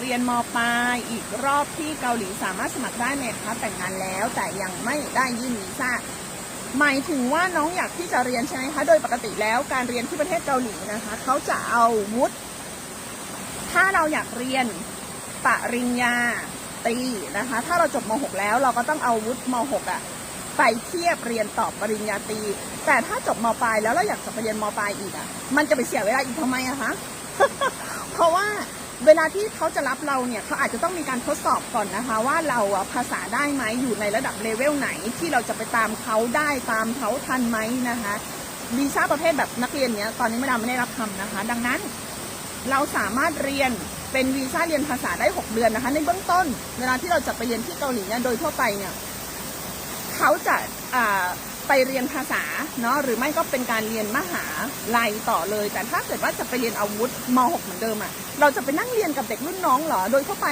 เรียนมปลายอีกรอบที่เกาหลีสามารถสมัครได้ไหมคะแต่งงานแล้ว แต่ยังไม่ได้ยื่นวีซ่าหมายถึงว่าน้องอยากที่จะเรียนใช่ไหมคะ โดยปกติแล้วการเรียนที่ประเทศเกาหลีนะคะเขาจะเอาวุฒิถ้าเราอยากเรียนปริญญาตรีนะคะ ถ้าเราจบม .6 แล้วเราก็ต้องเอาวุฒิม .6 อะไปเทียบเรียนต่อปริญญาตรี แต่ถ้าจบมปลายแล้วเราอยากจะไปเรียนมปลายอีกอะมันจะไปเสียเวลาอีกทำไมอะคะ เพราะว่า เวลาที่เขาจะรับเราเนี่ยเขาอาจจะต้องมีการทดสอบก่อนนะคะ ว่าเราภาษาได้ไหมอยู่ในระดับเลเวลไหนที่เราจะไปตามเขาได้ตามเขาทันไหมนะคะวีซ่าประเภทแบบนักเรียนเนี้ยตอนนี้ไม่ดาไม่ได้รับทำนะคะ ดังนั้นเราสามารถเรียนเป็นวีซ่าเรียนภาษาได้ 6 เดือนนะคะ ในเบื้องต้น เวลาที่เราจะไปเรียนที่เกาหลีเนี่ยโดยทั่วไปเนี่ยเขาจะอ่า ไปเรียนภาษาเนาะหรือไม่ก็เป็นการเรียนมหาลัยต่อเลย แต่ถ้าเกิดว่าจะไปเรียนอาวุธม .6 เหมือนเดิมอะ่ะเราจะไปนั่งเรียนกับเด็กรุ่นน้องเหรอ โดยทั่วไป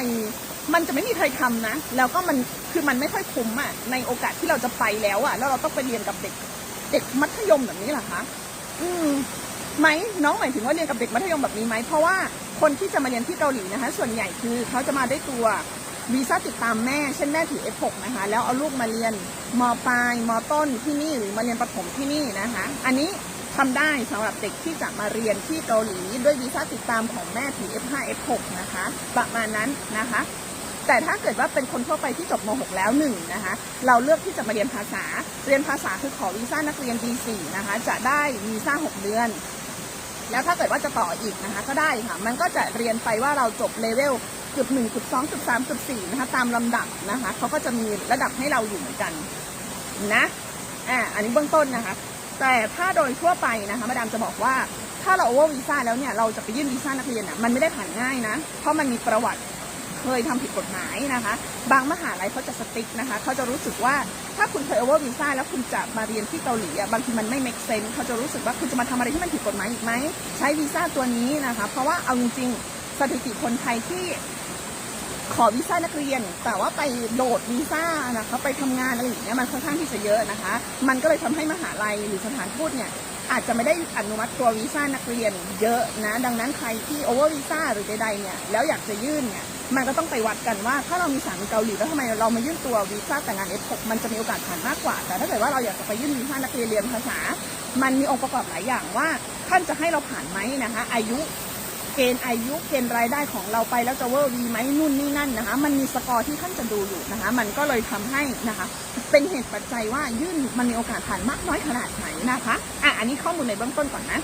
มันจะไม่มีใครทำนะ แล้วก็มันคือมันไม่ค่อยคุ้มอะ่ะในโอกาสที่เราจะไปแล้วอะ่ะ แล้วเราต้องไปเรียนกับเด็กเด็กมัธยมแบบนี้เหรอคะอืมไหมน้องหมายถึงว่าเรียนกับเด็กมัธยมแบบนี้ไหมเพราะว่าคนที่จะมาเรียนที่เกาหลีนะคะ ส่วนใหญ่คือเขาจะมาได้ตัว วีซ่าติดตามแม่ เช่นแม่ถือ F6 นะคะ แล้วเอาลูกมาเรียนมปลายมต้นที่นี่หรือมาเรียนประถมที่นี่นะคะ อันนี้ทำได้สำหรับเด็กที่จะมาเรียนที่เกาหลีด้วยวีซ่าติดตามของแม่ถือ F5 F6 นะคะ ประมาณนั้นนะคะ แต่ถ้าเกิดว่าเป็นคนทั่วไปที่จบม .6 แล้วหนึ่งนะคะ เราเลือกที่จะมาเรียนภาษา เรียนภาษาคือขอวีซ่านักเรียน D4 นะคะ จะได้วีซ่า 6 เดือนแล้วถ้าเกิดว่าจะต่ออีกนะคะก็ได้ค่ะ มันก็จะเรียนไปว่าเราจบเลเวล จุดหนึ่งจุดสองจุดสามจุดสี่นะคะตามลำดับนะคะเขาก็จะมีระดับให้เราอยู่เหมือนกันนะอ่าอันนี้เบื้องต้นนะคะ แต่ถ้าโดยทั่วไปนะคะมาดามจะบอกว่าถ้าเราโอเวอร์วีซ่าแล้วเนี่ยเราจะไปยื่นวีซ่านักเรียนอะมันไม่ได้ผ่านง่ายนะ เพราะมันมีประวัติเคยทำผิดกฎหมายนะคะ บางมหาลัยเขาจะสติ๊กนะคะเขาจะรู้สึกว่าถ้าคุณเคยโอเวอร์วีซ่าแล้วคุณจะมาเรียนที่เกาหลีอะบางทีมันไม่ make sense เขาจะรู้สึกว่าคุณจะมาทำอะไรที่มันผิดกฎหมายอีกไหมใช้วีซ่าตัวนี้นะคะ เพราะว่าเอาจริงๆสถิติคนไทยที่ ขอวีซ่านักเรียน แต่ว่าไปโดดวีซ่านะคะไปทำงานอะไรอย่างเงี้ยมันค่อนข้างที่จะเยอะนะคะ มันก็เลยทำให้มหาลัยหรือสถานทูตเนี่ยอาจจะไม่ได้อนุมัติตัววีซ่านักเรียนเยอะนะ ดังนั้นใครที่โอเวอร์วีซ่าหรือใดๆเนี่ยแล้วอยากจะยื่นเนี่ยมันก็ต้องไปวัดกันว่า ถ้าเรามีสามีเกาหลีแล้วทำไมเรามายื่นตัววีซ่าแต่งงาน F6 มันจะมีโอกาสผ่านมากกว่า แต่ถ้าเกิดว่าเราอยากจะไปยื่นวีซ่านักเรียนเรียนภาษา มันมีองค์ประกอบหลายอย่างว่าท่านจะให้เราผ่านไหมนะคะ อายุ เกณฑ์อายุเกณฑ์รายได้ของเราไปแล้วจะเวอร์วีไหมนู่นนี่นั่นนะคะ มันมีสกอร์ที่ท่านจะดูอยู่นะคะ มันก็เลยทำให้นะคะ เป็นเหตุปัจจัยว่ายื่นมันมีโอกาสผ่านมากน้อยขนาดไหนนะคะอะอันนี้ข้อมูลในเบื้องต้นก่อนนะ